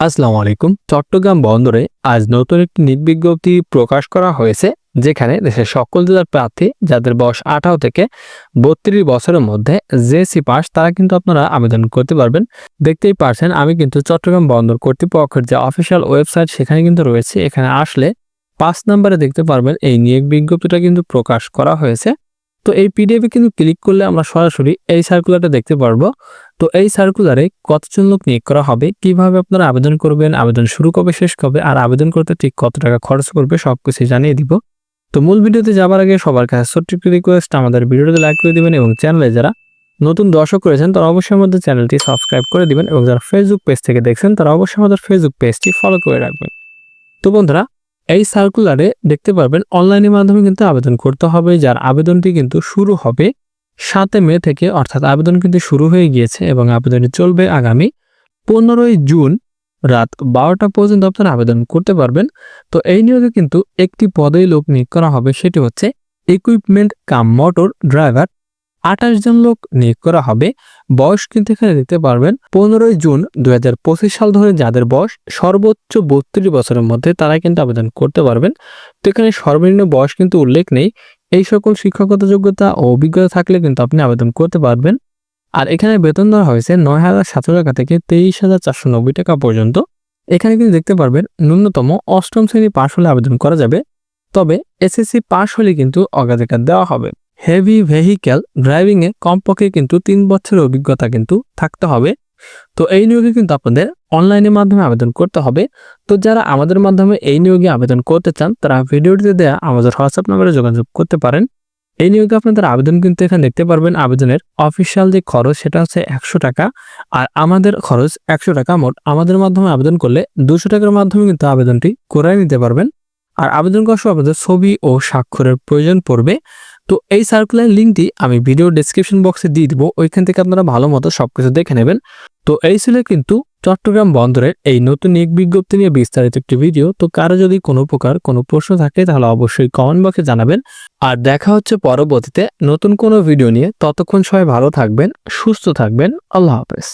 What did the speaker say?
আসসালামু আলাইকুম। চট্টগ্রাম বন্দরে আজ নতুন একটি নিয়োগ বিজ্ঞপ্তি প্রকাশ করা হয়েছে, যেখানে দেশের সকল জেলার প্রার্থী যাদের বয়স আঠারো থেকে বত্রিশ বছরের মধ্যে জেসি পাস, তারা কিন্তু আপনারা আবেদন করতে পারবেন। দেখতেই পারছেন, আমি কিন্তু চট্টগ্রাম বন্দর কর্তৃপক্ষের যে অফিসিয়াল ওয়েবসাইট, সেখানে কিন্তু রয়েছে। এখানে আসলে পাঁচ নম্বরে দেখতে পারবেন, এই নিয়োগ বিজ্ঞপ্তিটা কিন্তু প্রকাশ করা হয়েছে। তো এই পিডিএফ পিডিএফে কিন্তু ক্লিক করলে আমরা সরাসরি এই সার্কুলারটা দেখতে পারব। তো এই সার্কুলারে কতজন লোক নিয়োগ করা হবে, কীভাবে আপনারা আবেদন করবেন, আবেদন শুরু কবে, শেষ কবে, আর আবেদন করতে ঠিক কত টাকা খরচ করবে সবকিছু জানিয়ে দিব। তো মূল ভিডিওতে যাবার আগে সবার কাছে ছোট্ট একটি রিকোয়েস্ট আমাদের ভিডিওতে লাইক করে দিবেন এবং চ্যানেলে যারা নতুন দর্শক করেছেন তারা অবশ্যই আমাদের চ্যানেলটি সাবস্ক্রাইব করে দিবেন এবং যারা ফেসবুক পেজ থেকে দেখছেন, তারা অবশ্যই আমাদের ফেসবুক পেজটি ফলো করে রাখবেন। তো বন্ধুরা এই সার্কুলারে দেখতে পারবেন অনলাইনের মাধ্যমে কিন্তু আবেদন করতে হবে, যার আবেদনটি কিন্তু শুরু হবে সাতে মে থেকে, অর্থাৎ আবেদন কিন্তু শুরু হয়ে গিয়েছে এবং আবেদনটি চলবে আগামী পনেরোই জুন রাত বারোটা পর্যন্ত আপনারা আবেদন করতে পারবেন। তো এই নিয়োগে কিন্তু একটি পদেই লোক নিয়োগ করা হবে, সেটি হচ্ছে ইকুইপমেন্ট কাম মোটর ড্রাইভার আঠাশ জন লোক নিয়োগ করা হবে। বয়স কিন্তু এখানে দিতে পারবেন, পনেরোই জুন দু দুই সাল ধরে যাদের বয়স সর্বোচ্চ বত্রিশ বছরের মধ্যে তারা কিন্তু আবেদন করতে পারবেন। তো এখানে সর্বনিম্ন বয়স কিন্তু উল্লেখ নেই। এই সকল শিক্ষকতা যোগ্যতা ও অভিজ্ঞতা থাকলে কিন্তু আপনি আবেদন করতে পারবেন। আর এখানে বেতন দেওয়া হয়েছে নয় হাজার সাতশো টাকা থেকে তেইশ হাজার চারশো নব্বই টাকা পর্যন্ত। এখানে কিন্তু দেখতে পারবেন, ন্যূনতম অষ্টম শ্রেণি পাশ হলে আবেদন করা যাবে। তবে এসএসসি পাশ হলে কিন্তু অগ্রাধিকার দেওয়া হবে। হেভি ভেহিক্যাল ড্রাইভিংয়ে কমপক্ষে কিন্তু তিন বছরের অভিজ্ঞতা কিন্তু থাকতে হবে। তো এই নিয়োগে কিন্তু আপনাদের অনলাইনের মাধ্যমে আবেদন করতে হবে। তো যারা আমাদের মাধ্যমে এই নিয়োগে আবেদন করতে চান, তারা ভিডিওটিতে দেওয়া আমাদের হোয়াটসঅ্যাপ নম্বরে যোগাযোগ করতে পারেন। এই নিয়োগে আপনাদের আবেদন কিন্তু এখানে দেখতে পারবেন, আবেদনের অফিসিয়াল যে খরচ সেটা হচ্ছে একশো টাকা। আর আমাদের খরচ একশো টাকা মোট। আমাদের মাধ্যমে আবেদন করলে দুশো টাকার মাধ্যমে কিন্তু আবেদনটি করে নিতে পারবেন। আর আবেদন করার সময় আপনাদের ছবি ও স্বাক্ষরের প্রয়োজন পড়বে। তো এই সার্কুলার লিঙ্কটি আমি ভিডিও ডেসক্রিপশন বক্সে দিয়ে দিব, ওইখান থেকে আপনারা ভালো মতো সব কিছু দেখে নেবেন। তো এই ছিল কিন্তু চট্টগ্রাম বন্দরের এই নতুন নিয়োগ বিজ্ঞপ্তি নিয়ে বিস্তারিত একটি ভিডিও তো কারও যদি কোনো প্রকার কোনো প্রশ্ন থাকে, তাহলে অবশ্যই কমেন্ট বক্সে জানাবেন। আর দেখা হচ্ছে পরবর্তীতে নতুন কোনো ভিডিও নিয়ে। ততক্ষণ সবাই ভালো থাকবেন, সুস্থ থাকবেন। আল্লাহ হাফেজ।